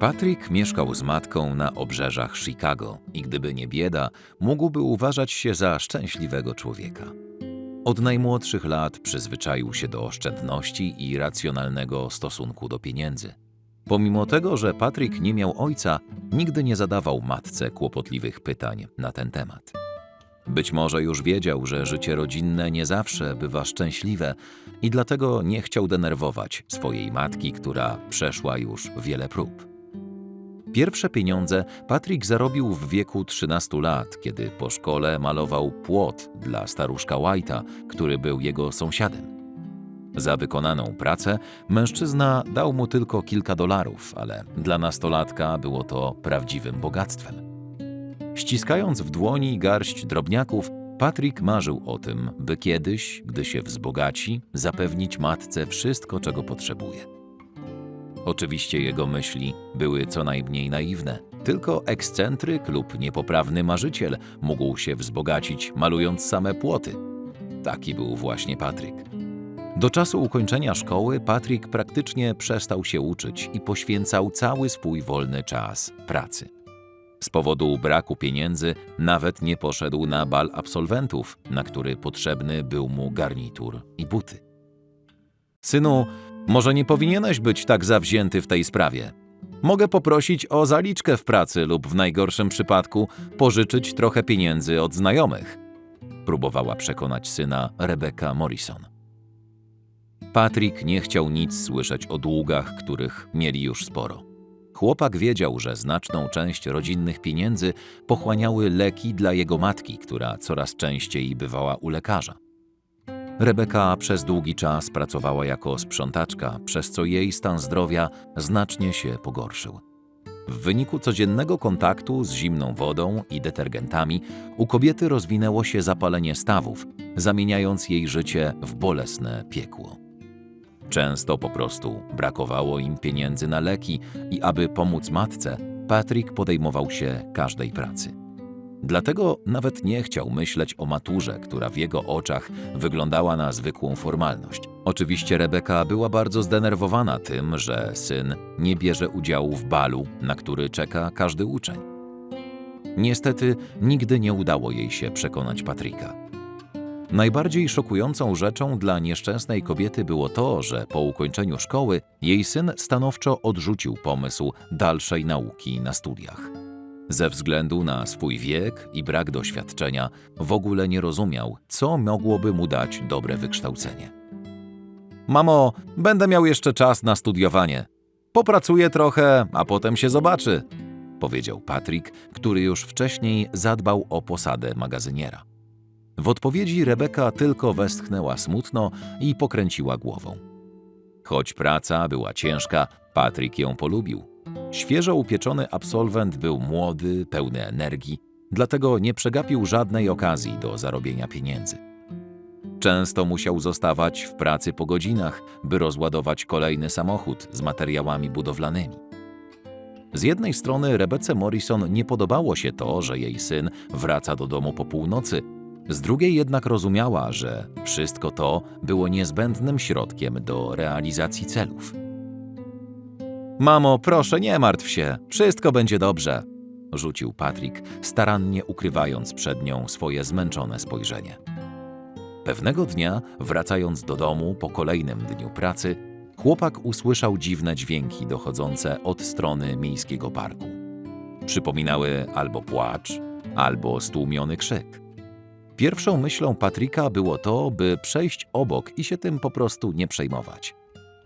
Patrick mieszkał z matką na obrzeżach Chicago i gdyby nie bieda, mógłby uważać się za szczęśliwego człowieka. Od najmłodszych lat przyzwyczaił się do oszczędności i racjonalnego stosunku do pieniędzy. Pomimo tego, że Patrick nie miał ojca, nigdy nie zadawał matce kłopotliwych pytań na ten temat. Być może już wiedział, że życie rodzinne nie zawsze bywa szczęśliwe i dlatego nie chciał denerwować swojej matki, która przeszła już wiele prób. Pierwsze pieniądze Patrick zarobił w wieku 13 lat, kiedy po szkole malował płot dla staruszka White'a, który był jego sąsiadem. Za wykonaną pracę mężczyzna dał mu tylko kilka dolarów, ale dla nastolatka było to prawdziwym bogactwem. Ściskając w dłoni garść drobniaków, Patrick marzył o tym, by kiedyś, gdy się wzbogaci, zapewnić matce wszystko, czego potrzebuje. Oczywiście jego myśli były co najmniej naiwne. Tylko ekscentryk lub niepoprawny marzyciel mógł się wzbogacić, malując same płoty. Taki był właśnie Patryk. Do czasu ukończenia szkoły Patryk praktycznie przestał się uczyć i poświęcał cały swój wolny czas pracy. Z powodu braku pieniędzy nawet nie poszedł na bal absolwentów, na który potrzebny był mu garnitur i buty. Synu, może nie powinieneś być tak zawzięty w tej sprawie. Mogę poprosić o zaliczkę w pracy lub w najgorszym przypadku pożyczyć trochę pieniędzy od znajomych. Próbowała przekonać syna Rebecca Morrison. Patrick nie chciał nic słyszeć o długach, których mieli już sporo. Chłopak wiedział, że znaczną część rodzinnych pieniędzy pochłaniały leki dla jego matki, która coraz częściej bywała u lekarza. Rebeka przez długi czas pracowała jako sprzątaczka, przez co jej stan zdrowia znacznie się pogorszył. W wyniku codziennego kontaktu z zimną wodą i detergentami u kobiety rozwinęło się zapalenie stawów, zamieniając jej życie w bolesne piekło. Często po prostu brakowało im pieniędzy na leki i aby pomóc matce, Patrick podejmował się każdej pracy. Dlatego nawet nie chciał myśleć o maturze, która w jego oczach wyglądała na zwykłą formalność. Oczywiście Rebeka była bardzo zdenerwowana tym, że syn nie bierze udziału w balu, na który czeka każdy uczeń. Niestety nigdy nie udało jej się przekonać Patryka. Najbardziej szokującą rzeczą dla nieszczęsnej kobiety było to, że po ukończeniu szkoły jej syn stanowczo odrzucił pomysł dalszej nauki na studiach. Ze względu na swój wiek i brak doświadczenia, w ogóle nie rozumiał, co mogłoby mu dać dobre wykształcenie. Mamo, będę miał jeszcze czas na studiowanie. Popracuję trochę, a potem się zobaczy, powiedział Patrick, który już wcześniej zadbał o posadę magazyniera. W odpowiedzi Rebeka tylko westchnęła smutno i pokręciła głową. Choć praca była ciężka, Patrick ją polubił. Świeżo upieczony absolwent był młody, pełny energii, dlatego nie przegapił żadnej okazji do zarobienia pieniędzy. Często musiał zostawać w pracy po godzinach, by rozładować kolejny samochód z materiałami budowlanymi. Z jednej strony Rebece Morrison nie podobało się to, że jej syn wraca do domu po północy, z drugiej jednak rozumiała, że wszystko to było niezbędnym środkiem do realizacji celów. Mamo, proszę, nie martw się, wszystko będzie dobrze, rzucił Patrick, starannie ukrywając przed nią swoje zmęczone spojrzenie. Pewnego dnia, wracając do domu po kolejnym dniu pracy, chłopak usłyszał dziwne dźwięki dochodzące od strony miejskiego parku. Przypominały albo płacz, albo stłumiony krzyk. Pierwszą myślą Patryka było to, by przejść obok i się tym po prostu nie przejmować.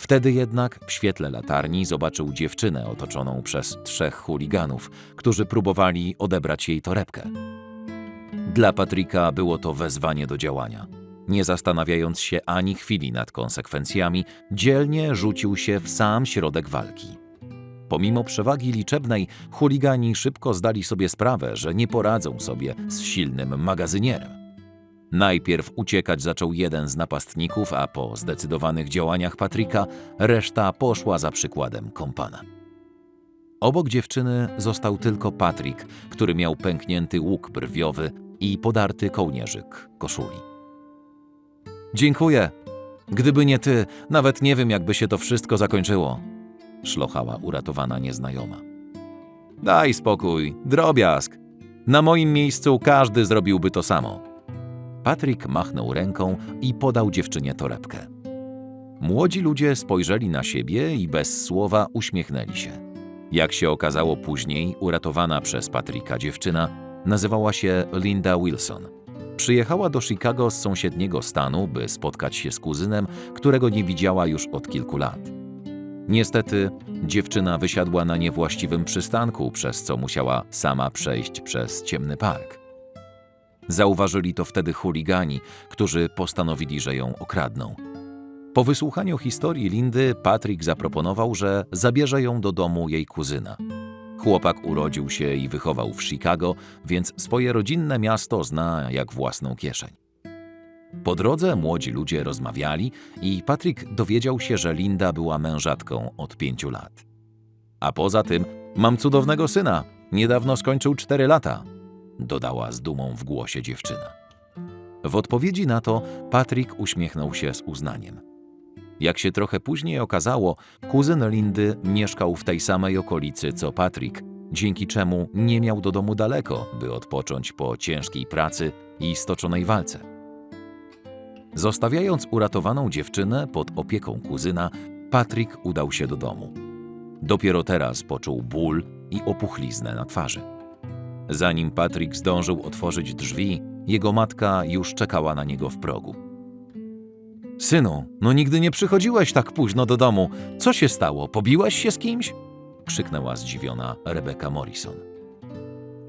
Wtedy jednak w świetle latarni zobaczył dziewczynę otoczoną przez trzech chuliganów, którzy próbowali odebrać jej torebkę. Dla Patryka było to wezwanie do działania. Nie zastanawiając się ani chwili nad konsekwencjami, dzielnie rzucił się w sam środek walki. Pomimo przewagi liczebnej, chuligani szybko zdali sobie sprawę, że nie poradzą sobie z silnym magazynierem. Najpierw uciekać zaczął jeden z napastników, a po zdecydowanych działaniach Patryka reszta poszła za przykładem kompana. Obok dziewczyny został tylko Patryk, który miał pęknięty łuk brwiowy i podarty kołnierzyk koszuli. Dziękuję. Gdyby nie ty, nawet nie wiem, jakby się to wszystko zakończyło. szlochała uratowana nieznajoma. Daj spokój, drobiazg. Na moim miejscu każdy zrobiłby to samo. Patryk machnął ręką i podał dziewczynie torebkę. Młodzi ludzie spojrzeli na siebie i bez słowa uśmiechnęli się. Jak się okazało później, uratowana przez Patryka dziewczyna nazywała się Linda Wilson. Przyjechała do Chicago z sąsiedniego stanu, by spotkać się z kuzynem, którego nie widziała już od kilku lat. Niestety, dziewczyna wysiadła na niewłaściwym przystanku, przez co musiała sama przejść przez ciemny park. Zauważyli to wtedy chuligani, którzy postanowili, że ją okradną. Po wysłuchaniu historii Lindy, Patrick zaproponował, że zabierze ją do domu jej kuzyna. Chłopak urodził się i wychował w Chicago, więc swoje rodzinne miasto zna jak własną kieszeń. Po drodze młodzi ludzie rozmawiali i Patrick dowiedział się, że Linda była mężatką od pięciu lat. A poza tym mam cudownego syna, niedawno skończył cztery lata, dodała z dumą w głosie dziewczyna. W odpowiedzi na to Patrick uśmiechnął się z uznaniem. Jak się trochę później okazało, kuzyn Lindy mieszkał w tej samej okolicy co Patrick, dzięki czemu nie miał do domu daleko, by odpocząć po ciężkiej pracy i stoczonej walce. Zostawiając uratowaną dziewczynę pod opieką kuzyna, Patrick udał się do domu. Dopiero teraz poczuł ból i opuchliznę na twarzy. Zanim Patrick zdążył otworzyć drzwi, jego matka już czekała na niego w progu. Synu, no nigdy nie przychodziłeś tak późno do domu. Co się stało? Pobiłeś się z kimś? krzyknęła zdziwiona Rebecca Morrison.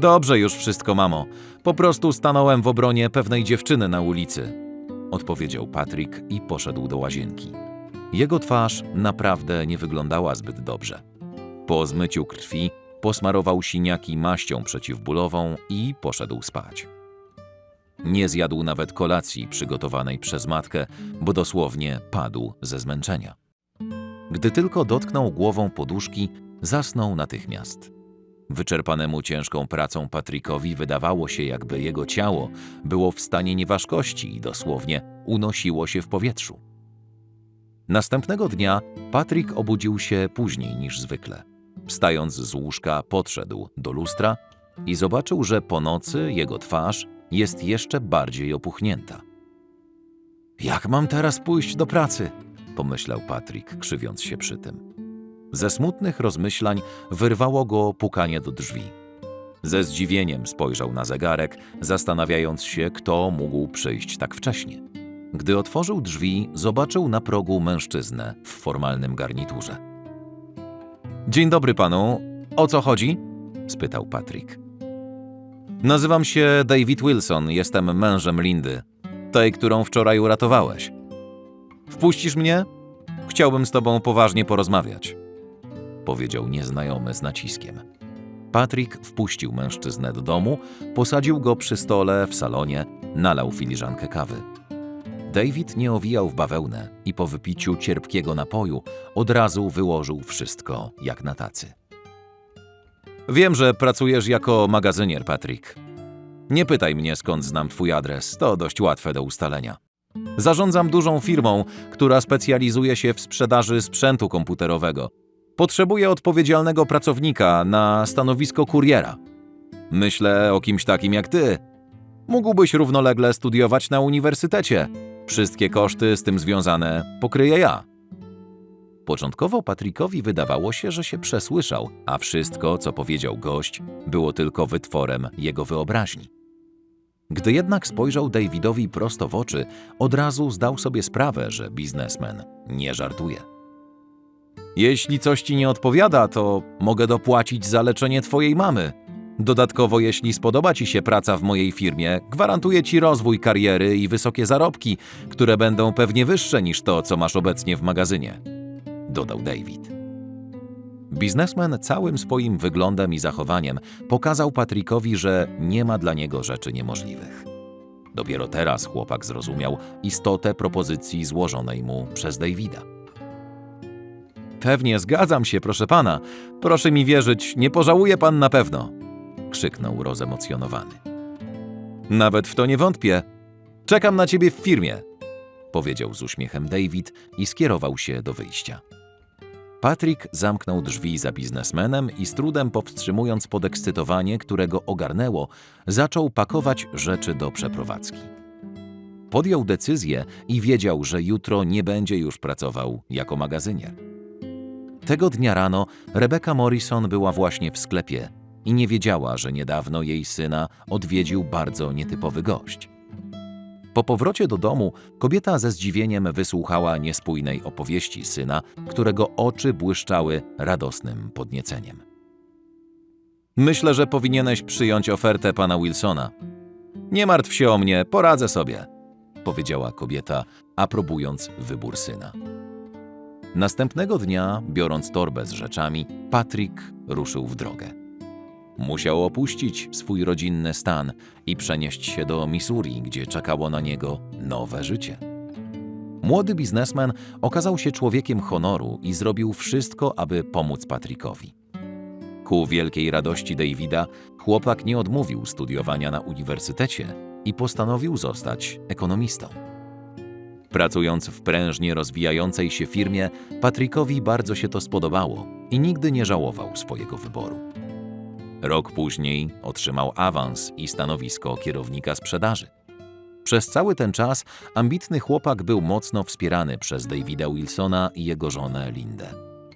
Dobrze już wszystko, mamo. Po prostu stanąłem w obronie pewnej dziewczyny na ulicy, odpowiedział Patrick i poszedł do łazienki. Jego twarz naprawdę nie wyglądała zbyt dobrze. Po zmyciu krwi posmarował siniaki maścią przeciwbólową i poszedł spać. Nie zjadł nawet kolacji przygotowanej przez matkę, bo dosłownie padł ze zmęczenia. Gdy tylko dotknął głową poduszki, zasnął natychmiast. Wyczerpanemu ciężką pracą Patrickowi wydawało się, jakby jego ciało było w stanie nieważkości i dosłownie unosiło się w powietrzu. Następnego dnia Patrick obudził się później niż zwykle. Wstając z łóżka, podszedł do lustra i zobaczył, że po nocy jego twarz jest jeszcze bardziej opuchnięta. Jak mam teraz pójść do pracy? pomyślał Patrick, krzywiąc się przy tym. Ze smutnych rozmyślań wyrwało go pukanie do drzwi. Ze zdziwieniem spojrzał na zegarek, zastanawiając się, kto mógł przyjść tak wcześnie. Gdy otworzył drzwi, zobaczył na progu mężczyznę w formalnym garniturze. Dzień dobry panu. O co chodzi? spytał Patrick. Nazywam się David Wilson, jestem mężem Lindy, tej, którą wczoraj uratowałeś. Wpuścisz mnie? Chciałbym z tobą poważnie porozmawiać, powiedział nieznajomy z naciskiem. Patrick wpuścił mężczyznę do domu, posadził go przy stole w salonie, nalał filiżankę kawy. David nie owijał w bawełnę i po wypiciu cierpkiego napoju od razu wyłożył wszystko jak na tacy. Wiem, że pracujesz jako magazynier, Patrick. Nie pytaj mnie, skąd znam twój adres, to dość łatwe do ustalenia. Zarządzam dużą firmą, która specjalizuje się w sprzedaży sprzętu komputerowego. Potrzebuję odpowiedzialnego pracownika na stanowisko kuriera. Myślę o kimś takim jak ty. Mógłbyś równolegle studiować na uniwersytecie. Wszystkie koszty z tym związane pokryję ja. Początkowo Patrickowi wydawało się, że się przesłyszał, a wszystko, co powiedział gość, było tylko wytworem jego wyobraźni. Gdy jednak spojrzał Davidowi prosto w oczy, od razu zdał sobie sprawę, że biznesmen nie żartuje. Jeśli coś ci nie odpowiada, to mogę dopłacić za leczenie twojej mamy. Dodatkowo, jeśli spodoba ci się praca w mojej firmie, gwarantuję ci rozwój kariery i wysokie zarobki, które będą pewnie wyższe niż to, co masz obecnie w magazynie dodał David. Biznesmen całym swoim wyglądem i zachowaniem pokazał Patrickowi, że nie ma dla niego rzeczy niemożliwych. Dopiero teraz chłopak zrozumiał istotę propozycji złożonej mu przez Davida. Pewnie zgadzam się, proszę pana. Proszę mi wierzyć, nie pożałuje pan na pewno, krzyknął rozemocjonowany. Nawet w to nie wątpię. Czekam na ciebie w firmie, powiedział z uśmiechem David i skierował się do wyjścia. Patrick zamknął drzwi za biznesmenem i z trudem powstrzymując podekscytowanie, którego ogarnęło, zaczął pakować rzeczy do przeprowadzki. Podjął decyzję i wiedział, że jutro nie będzie już pracował jako magazynier. Tego dnia rano Rebecca Morrison była właśnie w sklepie i nie wiedziała, że niedawno jej syna odwiedził bardzo nietypowy gość. Po powrocie do domu kobieta ze zdziwieniem wysłuchała niespójnej opowieści syna, którego oczy błyszczały radosnym podnieceniem. Myślę, że powinieneś przyjąć ofertę pana Wilsona. Nie martw się o mnie, poradzę sobie, powiedziała kobieta, aprobując wybór syna. Następnego dnia, biorąc torbę z rzeczami, Patrick ruszył w drogę. Musiał opuścić swój rodzinny stan i przenieść się do Missouri, gdzie czekało na niego nowe życie. Młody biznesmen okazał się człowiekiem honoru i zrobił wszystko, aby pomóc Patrickowi. Ku wielkiej radości Davida, chłopak nie odmówił studiowania na uniwersytecie i postanowił zostać ekonomistą. Pracując w prężnie rozwijającej się firmie, Patrickowi bardzo się to spodobało i nigdy nie żałował swojego wyboru. Rok później otrzymał awans i stanowisko kierownika sprzedaży. Przez cały ten czas ambitny chłopak był mocno wspierany przez Davida Wilsona i jego żonę Lindę.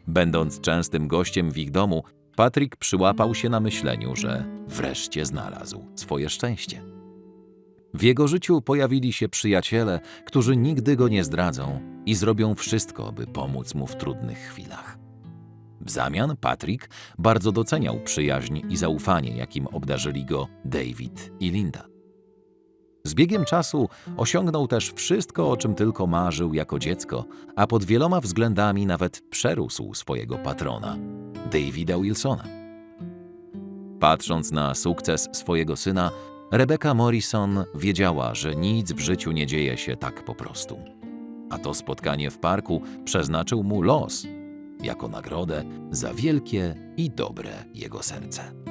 Będąc częstym gościem w ich domu, Patrick przyłapał się na myśleniu, że wreszcie znalazł swoje szczęście. W jego życiu pojawili się przyjaciele, którzy nigdy go nie zdradzą i zrobią wszystko, by pomóc mu w trudnych chwilach. W zamian Patrick bardzo doceniał przyjaźń i zaufanie, jakim obdarzyli go David i Linda. Z biegiem czasu osiągnął też wszystko, o czym tylko marzył jako dziecko, a pod wieloma względami nawet przerósł swojego patrona, Davida Wilsona. Patrząc na sukces swojego syna, Rebecca Morrison wiedziała, że nic w życiu nie dzieje się tak po prostu. A to spotkanie w parku przeznaczył mu los jako nagrodę za wielkie i dobre jego serce.